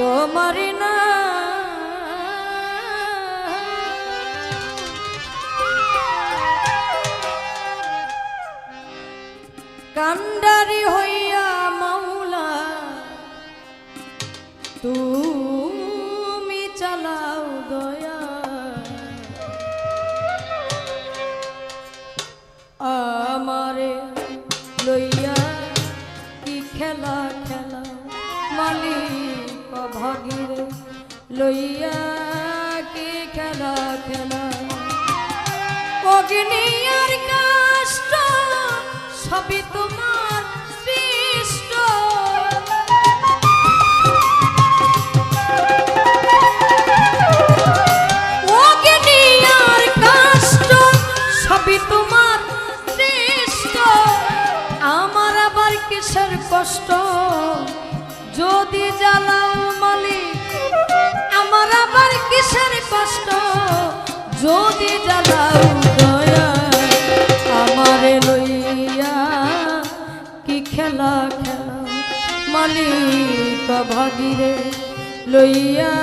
তোমারি না। কান্ডারি হইয়া মাওলা তুমি চালাও দয়া। ভাগিরে লইয়া কি খেলা খেলা? অগ্নি কষ্ট যদি আমারে লইয়া কি খেলা খেলা? মালিক ভাগিরে লইয়া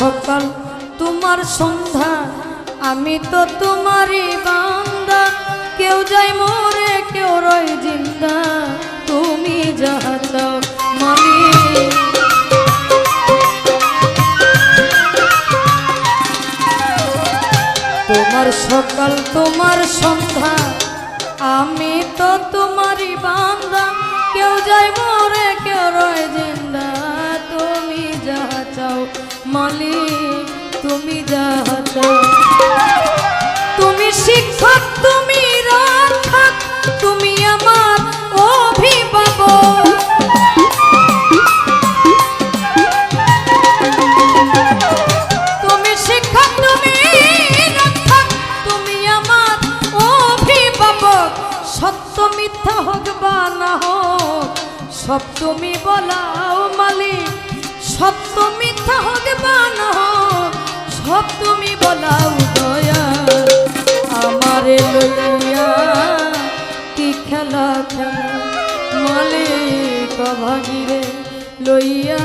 সকাল, তোমার সন্ধ্যা, আমি তো তোমারই বান্দা। কেউ যায় মরে, কেউ রয় জিন্দা, তুমি যাহা চাও তোমার সকাল, তোমার সন্ধ্যা চাও তুমি যাহা চাও তুমি শিক্ষক, তুমি রক্ষক, তুমি আমার অভিভাবক। তুমি শিক্ষক, তুমি তুমি মিথ্যা হোক বা না হোক, সব তুমি বলাও মালিক। সত্য মিথ্যা হোক বা না হোক সব তুমি বলাও দয়া। আমারে লইয়া কি খেলা খেলা, মালিক ভাগিরে লইয়া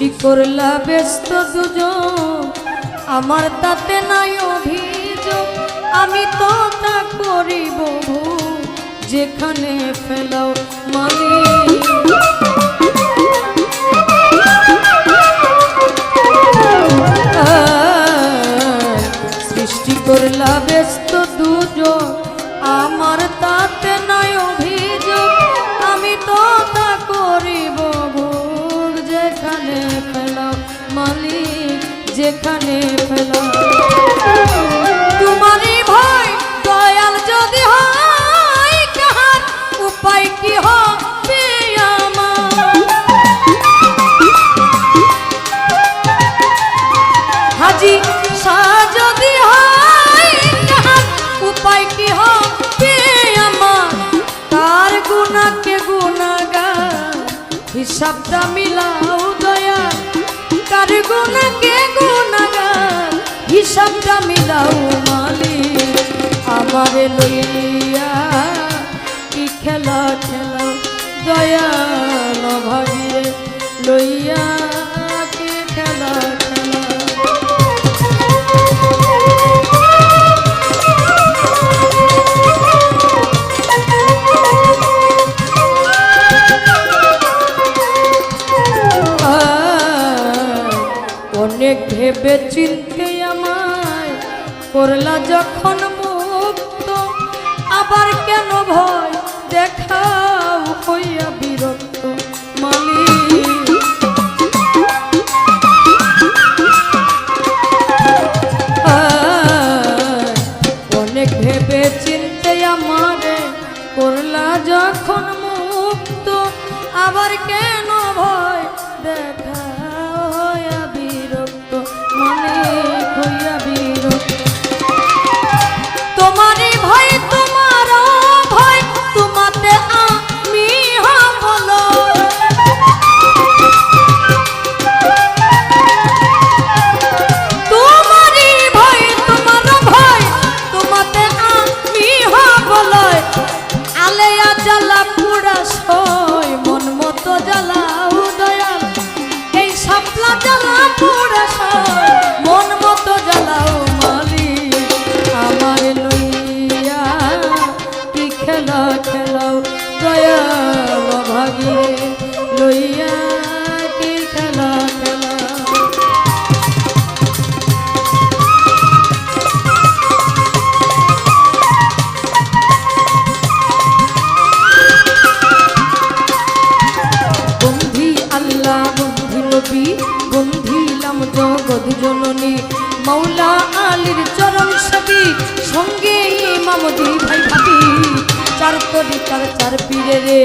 সৃষ্টি করলা ব্যস্ত দুজন? আমার তাতে নাই অভিযোগ, আমি তো তা করিব যেখানে ফেলাও মালিক যেখানে ফেলাও তোমারই ভয়, দয়াল যদি হয়, কাহার উপায় কি হবে হাজি শাহ যদি হয়, কাহার উপায় কি হবে আমার? তার গুণাকে গুণাগার হিসাবটা মিলাও। হিসাবটা মিলাও মালিক আমারে লইয়া কি খেলা খেলা দয়াল ভাগিয়ে লইয়া খেলা অনেক ভেবে চিনতে করলা যখন মুক্ত। আবার কেন ভয় দেখাও হইয়া বিরক্ত মালি অনেক ভেবে চিনতে আমারে করলা যখন মুক্ত। আবার কেন সাপলা জ্বালা পুরা মামদি ভাই ভাবি চার তরিকার চার পীরে রে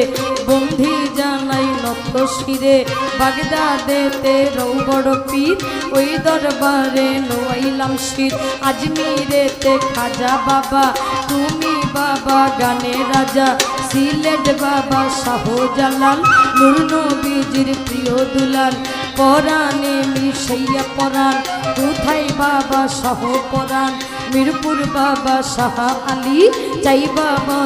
বন্ধি জানাই নত শিরে বাগদাদেতে রৌ বড় পীর, ওই দরবারে নোয়াইলাম শির। আজমিরেতে খাজা বাবা, তুমি বাবা গানে রাজা, সিলেট বাবা শাহজালাল, নূর নবীজির প্রিয় দুলাল, পরাণে মিশাইয়া পরাণ, কোথায় বাবা শাহ পরাণ মিরপুর বাবা শাহ আলী চাই বাবা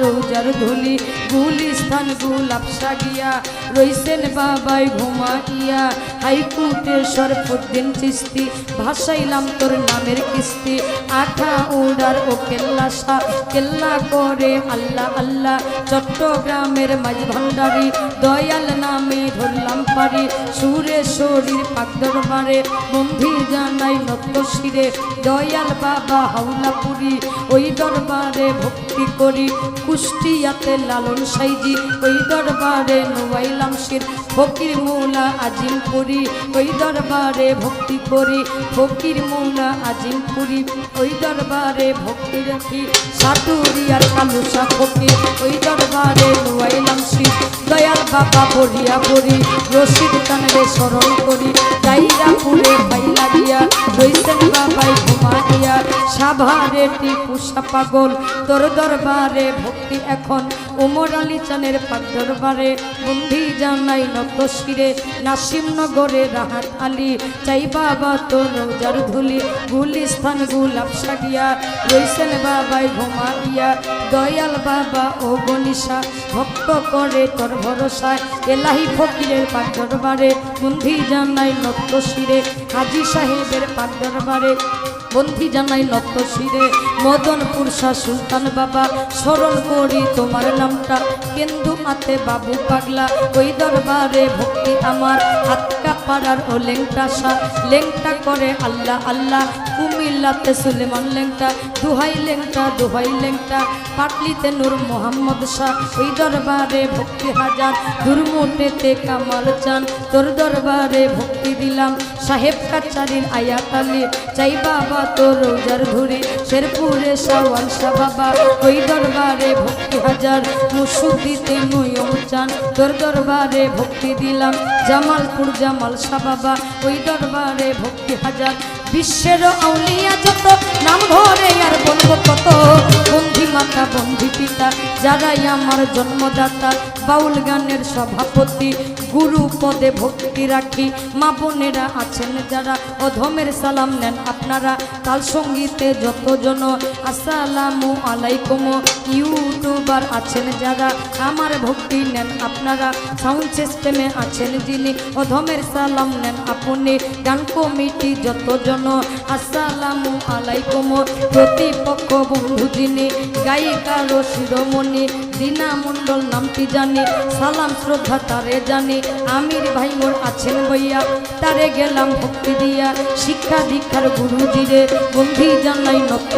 রোজার ধুলি গুলিস্তান গুলাব সাগিয়া রইসেন বাবাই ঘুমাইয়া হাইকুটে সরফুদ্দিন চিস্তি ভাসাইলাম তোর নামের কিস্তি, আঠা উড়ার ও কেল্লা শাহ কেল্লা করে আল্লাহ আল্লাহ, চট্টগ্রামের মাঝ ভান্ডারি, দয়াল নামে ধরলাম পারি সুরেশ্বরীর পাক দরবারে বন্ধি জানাই নত শিরে, দয়াল বাবা হাওলাপুরি ওই দরবারে ভক্তি করি। কুষ্টিয়াতে লালন সাইজি, ওই দরবারে নোয়াইলাম শির ফকির মৌলা আজিমপুরি ওই দরবারে ভক্তি করি। ফকির মৌলা আজিমপুরি ওই দরবারে ভক্তি রাখি। সাটুরিয়ার কালুসা ফকির, ওই দরবারে নোয়াইলাম শির দয়াল বাবা বরিয়া বরি রশিদ কানরে স্মরণ করি। যাইরা পুরে পাইলা গিয়া রইসেন বাবাই ঘুমাইয়া সাভারে টিপুষা পাগল তোর দরবারে ভক্তি এখন। উমর আলী চানের পাক দরবারে বন্ধি জানাই নত শিরে। নাসিমনগরে রাহাত আলী, চাই বাবা তোর রোজার ধুলি। গুলিস্থান গুলাব সাগিয়া রইসেন বাবাই ঘুমাইয়া দয়াল বাবা ও গনিশা ভক্ত করে তোর ভরসায়। এলাহি ফকিরের পাক দরবারে বন্ধি জানাই নত শিরে। হাজি সাহেবের পাক দরবারে বন্ধি জানাই নত শিরে? মদনপুর শাহ সুলতান বাবা, স্মরণ করি তোমার নামটা। কেন্দু মাতে বাবু পাগলা, ওই দরবারে ভক্তি আমার। হাত পাড়ার ও লেংটা শাহ লেংটা করে আল্লাহ আল্লাহ। কুমিল্লাতে সুলেমান লেংটা, দুহাই লেংটা দুহাই লেংটা, পাটলিতে নূর মোহাম্মদ শাহ এই দরবারে ভক্তি হাজার দুর্মুটেতে কামাল চান, তোর দরবারে ভক্তি দিলাম, সাহেব কাচারির আয়াত আলী, চাই বাবা তোর রোজার ধুরি শেরপুরে সাওয়াল শাহ বাবা, ওই দরবারে ভক্তি হাজার মুসুদিতে নয়ম চান, তোর দরবারে ভক্তি দিলাম, জামালপুর জামাল শাহ বাবা, ওই দরবারে ভক্তি হাজার বিশ্বের আউলিয়া যত নাম ধরে আর বন্ধু কত? বন্ধি মাতা, বন্ধি পিতা, যারাই আমার জন্মদাতা, বাউল গানের সভাপতি, গুরু পদে ভক্তি রাখি। মা বোনেরা আছেন যারা, অধমের সালাম নেন আপনারা তাল সঙ্গীতে যতজন, আসসালামু আলাইকুম, ইউটিউবার আছেন যারা, আমার ভক্তি নেন আপনারা, সাউন্ড সিস্টেমে আছেন যিনি, অধমের সালাম নেন আপনি, গান কমিটি যতজন, আসসালামু আলাইকুম, প্রতিপক্ষ বন্ধু যিনি, গায়িকার শিরোমণি দিনা মণ্ডল নামটি জানি, সালাম শ্রদ্ধা তারে জানি। আমির ভাই মোর আছেন বইয়া তারে গেলাম ভক্তি দিয়া। শিক্ষা দীক্ষার গুরু জিরে বন্ধি জানাই নত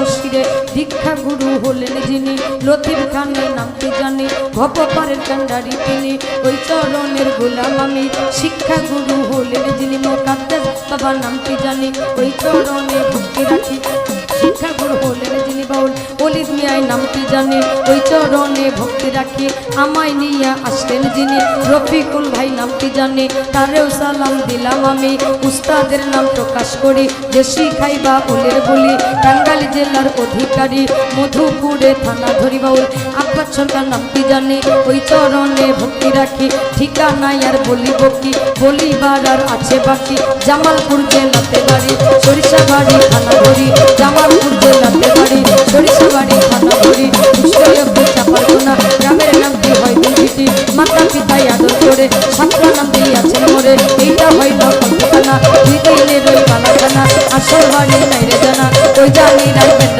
দীক্ষা গুরু হলেন যিনি, লতিফ খানের নামটি জানি ভগপারের কান্ডারি তিনি। ওই চরণের গোলাম আমি, শিক্ষা গুরু হলেন যিনি। মোকাদ্দেস বাবার নামটি জানি, ওই চরণে ভক্তি রাখি। গুরু হলেন যিনি বাউল। অলিদ মিয়ায় জানে? ওই চরণে ভক্তি রাখি, আমায় নিয়ে আসলেন যিনি। রফিকুল ভাই জানে? তারেও সালাম দিলাম আমি। উস্তাদের নাম প্রকাশ করি ওলের বলি। জেলার অধিকারী, মধুপুরে থানা ধরি বাউল। আব্বাস সরকার জানে? ওই চরণে ভক্তি রাখি, ঠিকানায় আর বলিব কি? বলিবার আর আছে বাকি। জামালপুর জেলাতে বাড়ি। সরিষা বাড়ি, থানা ধরি জামালপুর জেলাতে বাড়ি, সরিষা বাড়ি, থানা ধরি বিশ্বয়ব্য চাপার কোনা গ্রামের নামটি হয় দুর্নীতি মাতা পিতাই আদর করে সাতটা নাম দিয়াছেন মোরে? এইটা হইল কল্পনা হৃদয়ের ওই বালাখানা আসল বাড়ি জানা, ওই জানি রাখবেন